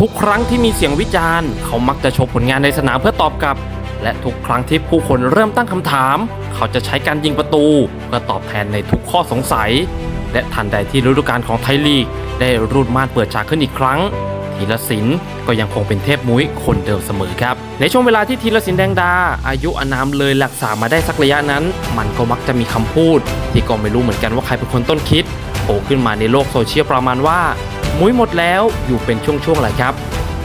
ทุกครั้งที่มีเสียงวิจารณ์ เขามักจะโชว์ผลงานในสนามเพื่อตอบกลับ และทุกครั้งที่ผู้คนเริ่มตั้งคำถาม เขาจะใช้การยิงประตู เพื่อตอบแทนในทุกข้อสงสัย และทันใดที่ฤดูกาลของไทยลีก ได้รูดม่านเปิดฉากขึ้นอีกครั้งธีรศิลป์ก็ยังคงเป็นเทพมุ้ยคนเดิมเสมอครับ ในช่วงเวลาที่ธีรศิลป์แดงดา อายุอานามเลยหลักษามาได้สักระยะนั้น มันก็มักจะมีคำพูด ที่ก็ไม่รู้เหมือนกันว่าใครเป็นคนต้นคิดโผล่ขึ้นมาในโลกโซเชียลประมาณว่า มุ้ยหมดแล้วอยู่เป็นช่วงๆแหละครับ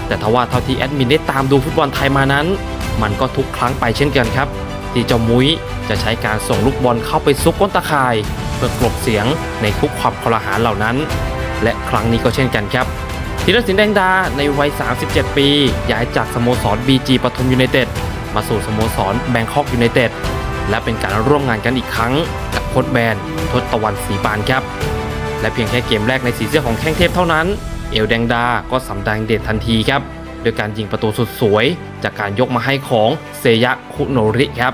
แต่ทว่าเท่าที่แอดมินได้ตามดูฟุตบอลไทยมานั้น มันก็ทุกครั้งไปเช่นกันครับ ที่เจ้ามุ้ยจะใช้การส่งลูกบอลเข้าไปซุกก้นตะข่าย เพื่อกลบเสียงในทุกความคลาหาเหล่านั้น และครั้งนี้ก็เช่นกันครับธีรศิลป์แดงดาในวัย 37 ปี ย้ายจากสโมสร BG ปทุมยูไนเต็ดมาสู่สโมสรแบงคอกยูไนเต็ดและเป็นการร่วมงานกันอีกครั้งกับโค้ชแบนทศตวรรณศรีปานครับ และเพียงแค่เกมแรกในสีเสื้อของแข้งเทพเท่านั้น เอลแดงดา ก็สำแดงเด่นทันทีครับโดยการยิงประตูสุดสวย จากการยกมาให้ของเซยะคุโนริครับ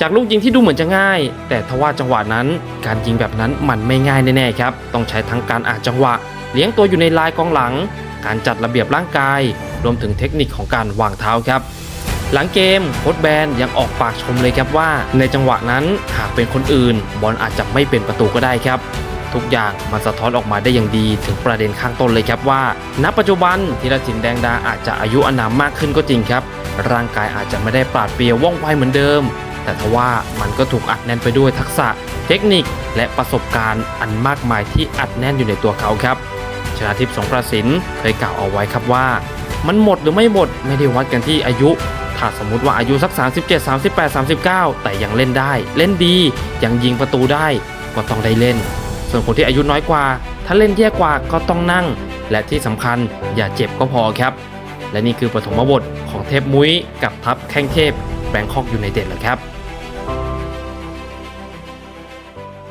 จากลูกยิงที่ดูเหมือนจะง่าย แต่ทว่าจังหวะนั้นการยิงแบบนั้นมันไม่ง่ายแน่ๆครับ ต้องใช้ทั้งการอ่านจังหวะ เลี้ยงตัวอยู่ในลายกองหลัง การจัดระเบียบร่างกาย รวมถึงเทคนิคของการวางเท้าครับ หลังเกมโค้ชแบนยังออกปากชมเลยครับว่า ในจังหวะนั้นหากเป็นคนอื่น บอลอาจจะไม่เป็นประตูก็ได้ครับ ทุกอย่างมันสะท้อนออกมาได้อย่างดีถึงประเด็นข้างต้นเลยครับว่า ณ ปัจจุบันธีรศิลป์แดงดาอาจจะอายุอนามมากขึ้นก็จริงครับ ร่างกายอาจจะไม่ได้ปราดเปรียวว่องไวเหมือนเดิม แต่ทว่ามันก็ถูกอัดแน่นไปด้วยทักษะ เทคนิค และประสบการณ์อันมากมายที่อัดแน่นอยู่ในตัวเขาครับ ชนะทิพย์สงกระสินเคยกล่าวเอาไว้ครับว่า มันหมดหรือไม่หมดไม่ได้วัดกันที่อายุถ้าสมมติว่าอายุสัก 37 38 39 แต่ยังเล่นได้ เล่นดี ยังยิงประตูได้ ก็ต้องได้เล่น ส่วนคนที่อายุน้อยกว่า ถ้าเล่นแย่กว่าก็ต้องนั่ง และที่สำคัญอย่าเจ็บก็พอครับ และนี่คือปฐมบทของเทพมุ้ยกับทัพแข้งเทพแบงคอกยูไนเต็ดแหละครับ